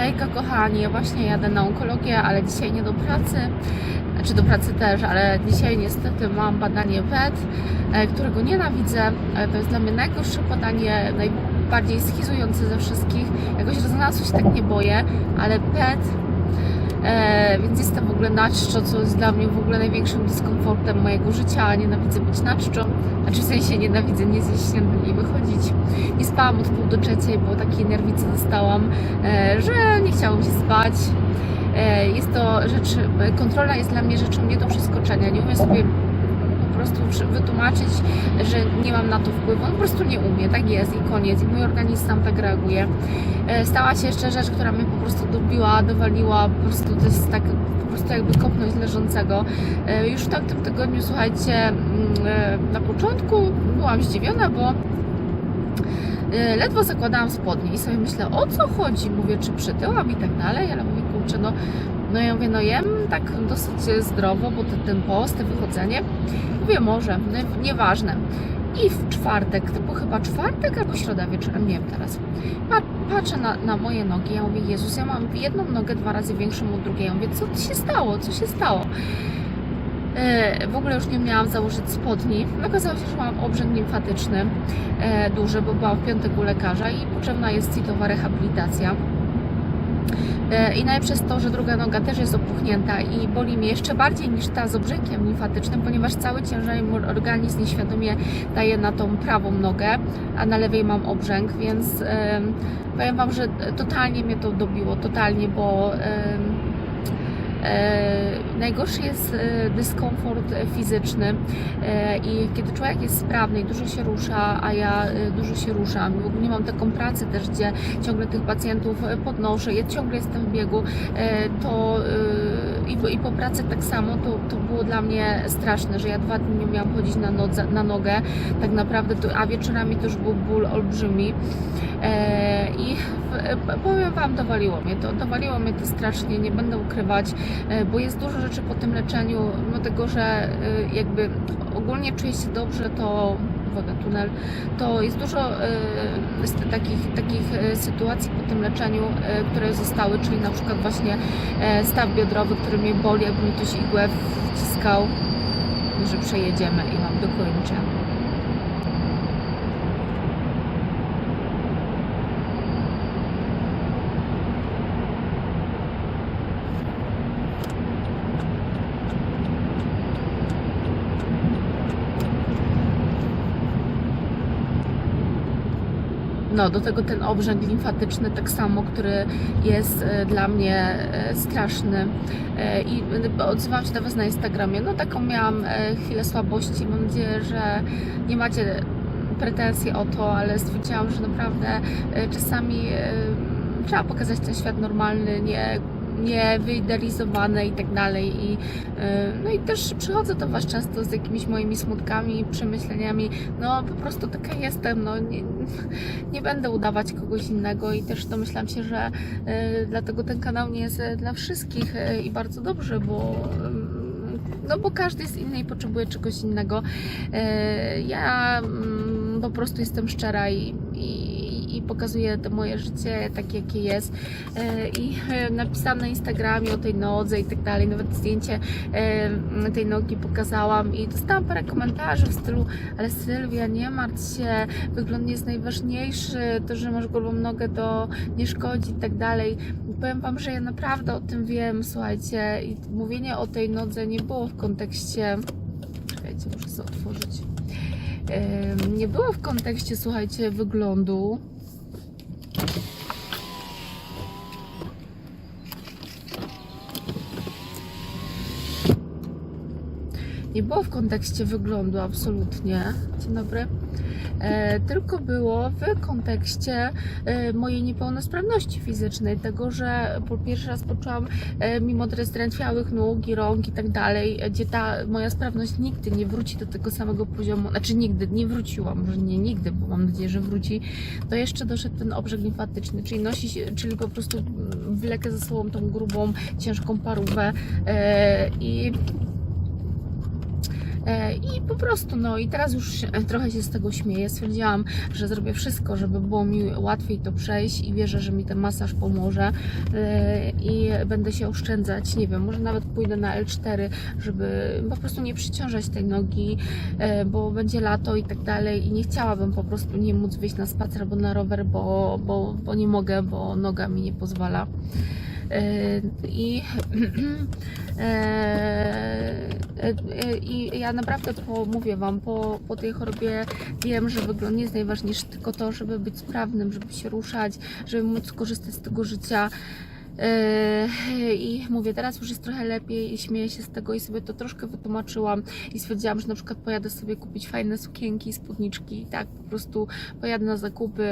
Hejka kochani, ja właśnie jadę na onkologię, ale dzisiaj nie do pracy. Znaczy do pracy też, ale dzisiaj niestety mam badanie PET, e, którego nienawidzę. E, To jest dla mnie najgorsze badanie, najbardziej schizujące ze wszystkich. Jakoś rezonansu się tak nie boję, ale PET E, więc jestem w ogóle na czczo, co jest dla mnie w ogóle największym dyskomfortem mojego życia. Nienawidzę być na czczo. Znaczy w sensie nienawidzę nie zjeść śniadania i wychodzić. Nie spałam od pół do trzeciej, bo takiej nerwicy dostałam, e, że nie chciało mi się spać. E, jest to rzecz, kontrola jest dla mnie rzeczą nie do przeskoczenia. Nie umiem sobie po prostu wytłumaczyć, że nie mam na to wpływu. On po prostu nie umie, tak jest i koniec. I mój organizm sam tak reaguje. E, Stała się jeszcze rzecz, która mnie po prostu dobiła, dowaliła, po prostu to jest tak po prostu jakby kopnąć leżącego. Już w tamtym tygodniu, słuchajcie, mm, na początku byłam zdziwiona, bo ledwo zakładałam spodnie i sobie myślę, o co chodzi? Mówię, czy przytyłam i tak dalej, ale mówię, kurczę, no, no ja mówię, no jem tak dosyć zdrowo, bo ten, ten post, te wychodzenie, mówię, może, no, nieważne. I w czwartek, typu chyba czwartek albo środa wieczorem, nie wiem teraz, pa- patrzę na, na moje nogi, ja mówię, Jezus, ja mam jedną nogę dwa razy większą od drugiej. Ja mówię, co się stało, co się stało? E, W ogóle już nie miałam założyć spodni. Okazało się, że mam obrzęk limfatyczny e, duży, bo byłam w piątek u lekarza i potrzebna jest citowa rehabilitacja. E, I jest to, że druga noga też jest opuchnięta i boli mnie jeszcze bardziej niż ta z obrzękiem limfatycznym, ponieważ cały ciężar mój organizm nieświadomie daje na tą prawą nogę, a na lewej mam obrzęk, więc em, powiem Wam, że totalnie mnie to dobiło, totalnie, bo najgorszy jest e, dyskomfort e, fizyczny e, i kiedy człowiek jest sprawny i dużo się rusza, a ja e, dużo się ruszam, w ogóle nie mam taką pracę też, gdzie ciągle tych pacjentów e, podnoszę, ja ciągle jestem w biegu, e, to e, i, po- pracy tak samo, to, to było dla mnie straszne, że ja dwa dni nie miałam chodzić na, na nogę, tak naprawdę, to, a wieczorami też był ból olbrzymi. E, i e, powiem Wam, dowaliło mnie to, dowaliło mnie to strasznie, nie będę ukrywać, e, bo jest dużo rzeczy po tym leczeniu, mimo tego, że e, jakby ogólnie czuję się dobrze, to uwaga, tunel, to jest dużo z takich, takich sytuacji po tym leczeniu, e, które zostały, czyli na przykład właśnie e, staw biodrowy, który mnie boli, jakby mi ktoś igłę wciskał, że przejedziemy i Wam dokończę. No, do tego ten obrzęk limfatyczny, tak samo, który jest e, dla mnie e, straszny. E, I odzywam się do Was na Instagramie. No, taką miałam chwilę słabości. Mam nadzieję, że nie macie pretensji o to, ale stwierdziłam, że naprawdę czasami trzeba pokazać ten świat normalny, nie nie wyidealizowane i tak dalej. I, e, no i też przychodzę do Was często z jakimiś moimi smutkami, przemyśleniami. No po prostu taka jestem, no nie, nie będę udawać kogoś innego i też domyślam się, że e, dlatego ten kanał nie jest e, dla wszystkich i bardzo dobrze, bo mm, no bo każdy jest inny i potrzebuje czegoś innego. Ja mm, po prostu jestem szczera i pokazuję to moje życie takie, jakie jest. E, I e, napisałam na Instagramie o tej nodze i tak dalej, nawet zdjęcie e, tej nogi pokazałam i dostałam parę komentarzy w stylu ale Sylwia, nie martw się, wygląd jest najważniejszy, to, że masz grubą nogę to nie szkodzi i tak dalej. Powiem Wam, że ja naprawdę o tym wiem, słuchajcie, i mówienie o tej nodze nie było w kontekście... Czekajcie, muszę sobie otworzyć. Nie było w kontekście, słuchajcie, wyglądu. Nie było w kontekście wyglądu absolutnie. Dzień dobry. E, tylko było w kontekście e, mojej niepełnosprawności fizycznej, tego, że po pierwszy raz poczułam, e, mimo zdrętwiałych nóg i rąk i tak dalej, gdzie ta moja sprawność nigdy nie wróci do tego samego poziomu, znaczy nigdy, nie wróciła, może nie nigdy, bo mam nadzieję, że wróci, to jeszcze doszedł ten obrzeg limfatyczny, czyli nosi się, czyli po prostu wlekę ze sobą tą grubą, ciężką parówę e, i I po prostu, no i teraz już się- trochę się z tego śmieję. Stwierdziłam, że zrobię wszystko, żeby było mi łatwiej to przejść i wierzę, że mi ten masaż pomoże E, i będę się oszczędzać, nie wiem, może nawet pójdę na L4, żeby po prostu nie przyciążać tej nogi, e, bo będzie lato i tak dalej i nie chciałabym po prostu nie móc wyjść na spacer albo na rower, bo, bo, bo nie mogę, bo noga mi nie pozwala. E, I, e, e, I ja naprawdę po, mówię Wam, po, po tej chorobie wiem, że wygląd nie jest najważniejsze, tylko to, żeby być sprawnym, żeby się ruszać, żeby móc korzystać z tego życia. Yy, I mówię, teraz już jest trochę lepiej i śmieję się z tego i sobie to troszkę wytłumaczyłam i stwierdziłam, że na przykład pojadę sobie kupić fajne sukienki, spódniczki i tak po prostu pojadę na zakupy,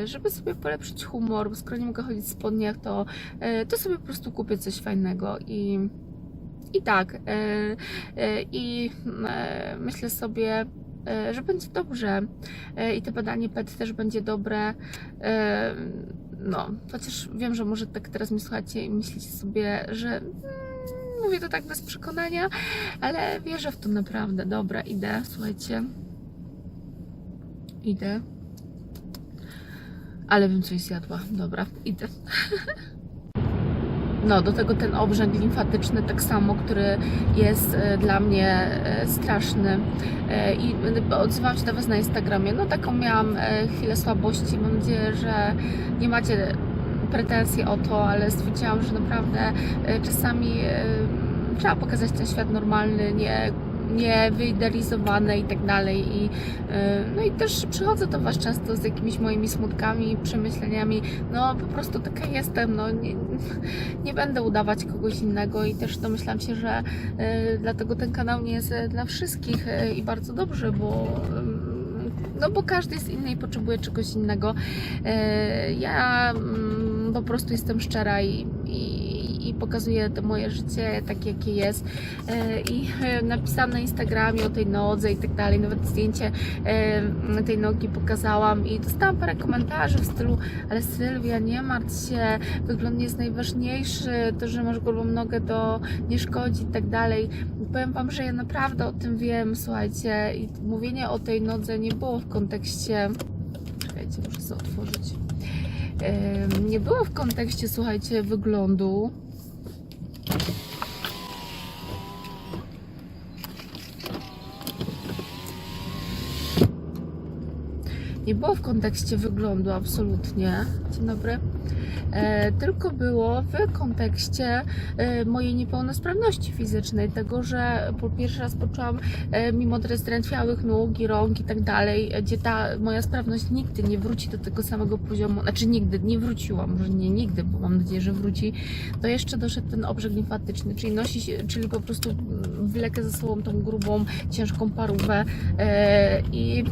yy, żeby sobie polepszyć humor, bo skoro nie mogę chodzić w spodniach, to, yy, to sobie po prostu kupię coś fajnego i i tak, yy, yy, i yy, myślę sobie, że będzie dobrze i to badanie PET też będzie dobre. No, chociaż wiem, że może tak teraz mnie słuchacie i myślicie sobie, że mm, mówię to tak bez przekonania, ale wierzę w to naprawdę. Dobra, idę, słuchajcie. Idę. Ale bym coś zjadła. Dobra, idę. No, do tego ten obrzęk limfatyczny tak samo, który jest e, dla mnie e, straszny. E, I odzywałam się do Was na Instagramie. No taką miałam chwilę słabości. Mam nadzieję, że nie macie pretensji o to, ale stwierdziłam, że naprawdę czasami trzeba pokazać ten świat normalny, nie nie wyidealizowane i tak dalej. I, e, no i też przychodzę do Was często z jakimiś moimi smutkami, przemyśleniami. No po prostu taka jestem, no nie, nie będę udawać kogoś innego i też domyślam się, że e, dlatego ten kanał nie jest e, dla wszystkich i bardzo dobrze, bo no bo każdy jest inny i potrzebuje czegoś innego. Ja mm, po prostu jestem szczera i, i, pokazuję to moje życie takie, jakie jest. E, I e, napisałam na Instagramie o tej nodze i tak dalej, nawet zdjęcie e, tej nogi pokazałam i dostałam parę komentarzy w stylu ale Sylwia, nie martw się, wygląd nie jest najważniejszy, to, że masz grubą nogę to nie szkodzi i tak dalej. Powiem Wam, że ja naprawdę o tym wiem, słuchajcie, i mówienie o tej nodze nie było w kontekście. Czekajcie, muszę sobie otworzyć. Nie było w kontekście, słuchajcie, wyglądu. Nie było w kontekście wyglądu, absolutnie. Dzień dobry. E, tylko było w kontekście e, mojej niepełnosprawności fizycznej, tego, że po pierwszy raz poczułam, e, mimo zdrętwiałych nóg i rąk i tak dalej, gdzie ta moja sprawność nigdy nie wróci do tego samego poziomu, znaczy nigdy nie wróciła, może nie nigdy, bo mam nadzieję, że wróci, to jeszcze doszedł ten obrzeg limfatyczny, czyli nosi się, czyli po prostu wlekę ze sobą tą grubą, ciężką parówę e, i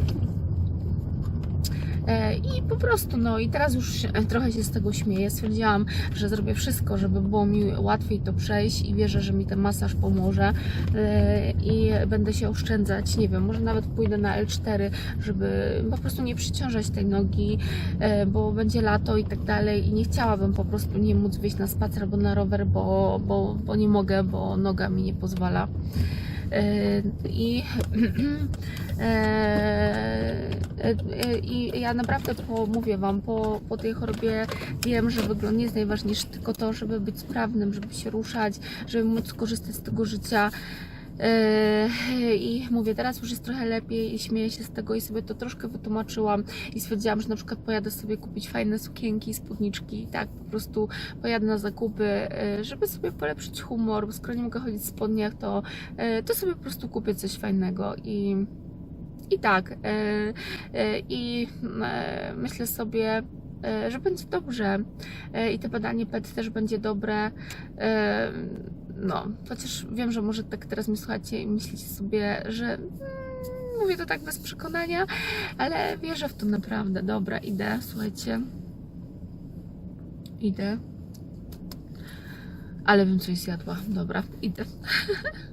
I po prostu, no i teraz już się- trochę się z tego śmieję. Stwierdziłam, że zrobię wszystko, żeby było mi łatwiej to przejść i wierzę, że mi ten masaż pomoże E, i będę się oszczędzać, nie wiem, może nawet pójdę na L4, żeby po prostu nie przyciążać tej nogi, e, bo będzie lato i tak dalej i nie chciałabym po prostu nie móc wyjść na spacer albo na rower, bo, bo, bo nie mogę, bo noga mi nie pozwala. E, I, e, e, I ja naprawdę po, mówię Wam, po, po tej chorobie wiem, że wygląd nie jest najważniejsze, tylko to, żeby być sprawnym, żeby się ruszać, żeby móc korzystać z tego życia. Yy, I mówię, teraz już jest trochę lepiej i śmieję się z tego i sobie to troszkę wytłumaczyłam i stwierdziłam, że na przykład pojadę sobie kupić fajne sukienki, spódniczki tak po prostu pojadę na zakupy, yy, żeby sobie polepszyć humor, bo skoro nie mogę chodzić w spodniach, to, yy, to sobie po prostu kupię coś fajnego i i tak, i myślę sobie, że będzie dobrze i to badanie PET też będzie dobre. No, chociaż wiem, że może tak teraz mnie słuchacie i myślicie sobie, że mm, mówię to tak bez przekonania, ale wierzę w to naprawdę. Dobra, idę, słuchajcie. Idę. Ale bym coś zjadła. Dobra, idę.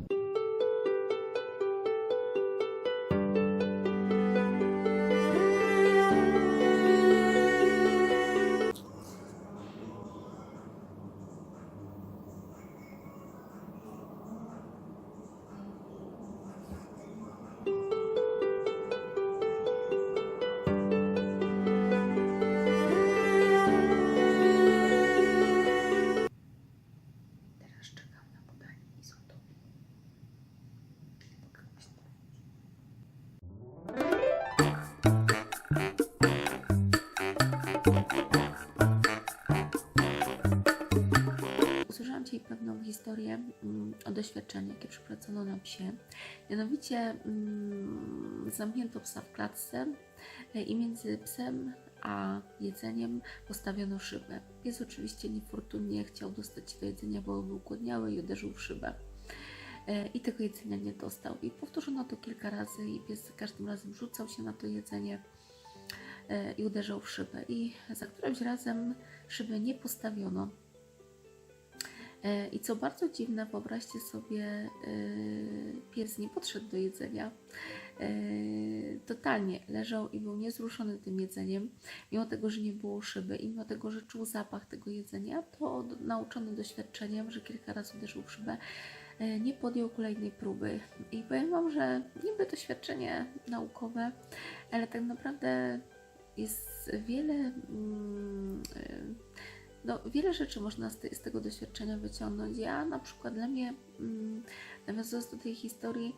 Usłyszałam dzisiaj pewną historię mm, o doświadczeniu, jakie przeprowadzono na psie. Mianowicie mm, zamknięto psa w klatce e, i między psem a jedzeniem postawiono szybę. Pies oczywiście niefortunnie chciał dostać się do jedzenia, bo był głodniały i uderzył w szybę e, i tego jedzenia nie dostał. I powtórzono to kilka razy i pies za każdym razem rzucał się na to jedzenie i uderzał w szybę. I za którymś razem szyby nie postawiono. E, I co bardzo dziwne, wyobraźcie sobie, e, pies nie podszedł do jedzenia. E, Totalnie leżał i był niezruszony tym jedzeniem. Mimo tego, że nie było szyby i mimo tego, że czuł zapach tego jedzenia, to nauczony doświadczeniem, że kilka razy uderzył w szybę, e, nie podjął kolejnej próby. I powiem Wam, że niby doświadczenie naukowe, ale tak naprawdę jest wiele. mm, no, wiele rzeczy można z, te, z tego doświadczenia wyciągnąć. Ja na przykład dla mnie, mm, nawiązując do tej historii,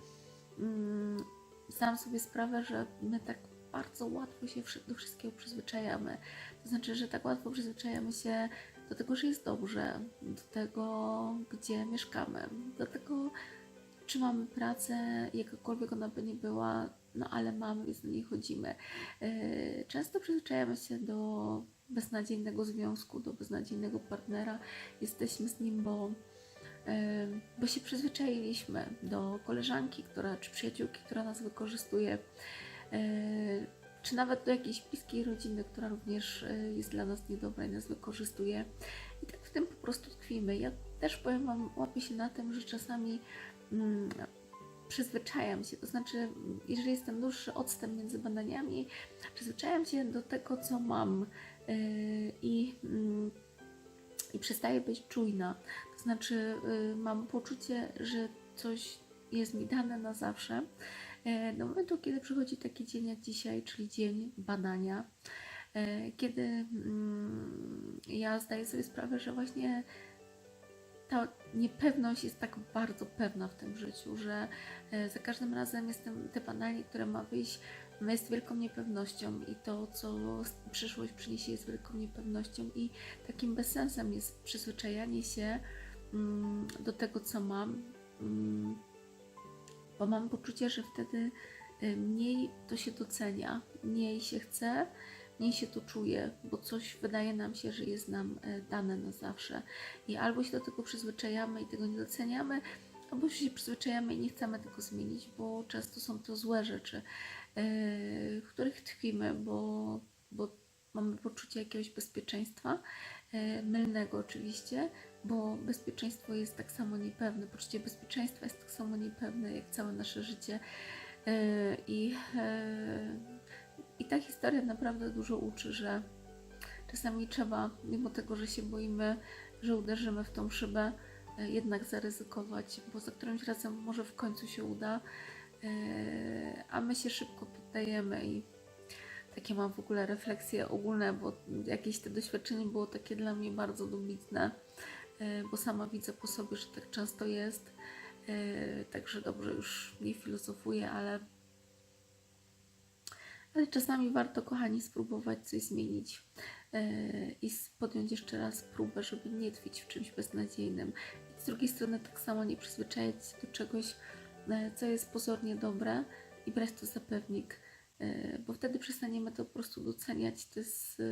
mm, zdałam sobie sprawę, że my tak bardzo łatwo się do wszystkiego przyzwyczajamy. To znaczy, że tak łatwo przyzwyczajamy się do tego, że jest dobrze, do tego, gdzie mieszkamy, do tego, czy mamy pracę, jakakolwiek ona by nie była, no ale mamy, do niej chodzimy. Yy, Często przyzwyczajamy się do beznadziejnego związku, do beznadziejnego partnera. Jesteśmy z nim, bo, yy, bo się przyzwyczailiśmy do koleżanki, która, czy przyjaciółki, która nas wykorzystuje. Yy, Czy nawet do jakiejś bliskiej rodziny, która również jest dla nas niedobra i nas wykorzystuje. I tak w tym po prostu tkwimy. Ja też powiem Wam, łapię się na tym, że czasami mm, przyzwyczajam się. To znaczy, jeżeli jest ten dłuższy odstęp między badaniami, przyzwyczajam się do tego, co mam yy, i, mm, i przestaję być czujna. To znaczy, yy, mam poczucie, że coś jest mi dane na zawsze. Yy, Do momentu, kiedy przychodzi taki dzień jak dzisiaj, czyli dzień badania, kiedy mm, ja zdaję sobie sprawę, że właśnie ta niepewność jest tak bardzo pewna w tym życiu, że e, za każdym razem jestem te badanie, które ma wyjść, jest wielką niepewnością i to, co przyszłość przyniesie, jest wielką niepewnością i takim bezsensem jest przyzwyczajanie się mm, do tego, co mam, mm, bo mam poczucie, że wtedy y, mniej to się docenia, mniej się chce, mniej się to czuje, bo coś wydaje nam się, że jest nam e, dane na zawsze. I albo się do tego przyzwyczajamy i tego nie doceniamy, albo się przyzwyczajamy i nie chcemy tego zmienić, bo często są to złe rzeczy, e, w których tkwimy, bo, bo mamy poczucie jakiegoś bezpieczeństwa, e, mylnego oczywiście, bo bezpieczeństwo jest tak samo niepewne, poczucie bezpieczeństwa jest tak samo niepewne jak całe nasze życie. I, I ta historia naprawdę dużo uczy, że czasami trzeba, mimo tego, że się boimy, że uderzymy w tą szybę, e, jednak zaryzykować, bo za którymś razem może w końcu się uda, e, a my się szybko poddajemy i takie mam w ogóle refleksje ogólne, bo jakieś to doświadczenie było takie dla mnie bardzo dobitne, e, bo sama widzę po sobie, że tak często jest. Także dobrze, już nie filozofuję, ale, ale czasami warto, kochani, spróbować coś zmienić e, i podjąć jeszcze raz próbę, żeby nie tkwić w czymś beznadziejnym. I z drugiej strony tak samo nie przyzwyczajać się do czegoś, e, co jest pozornie dobre i brać to za pewnik, e, bo wtedy przestaniemy to po prostu doceniać. To jest,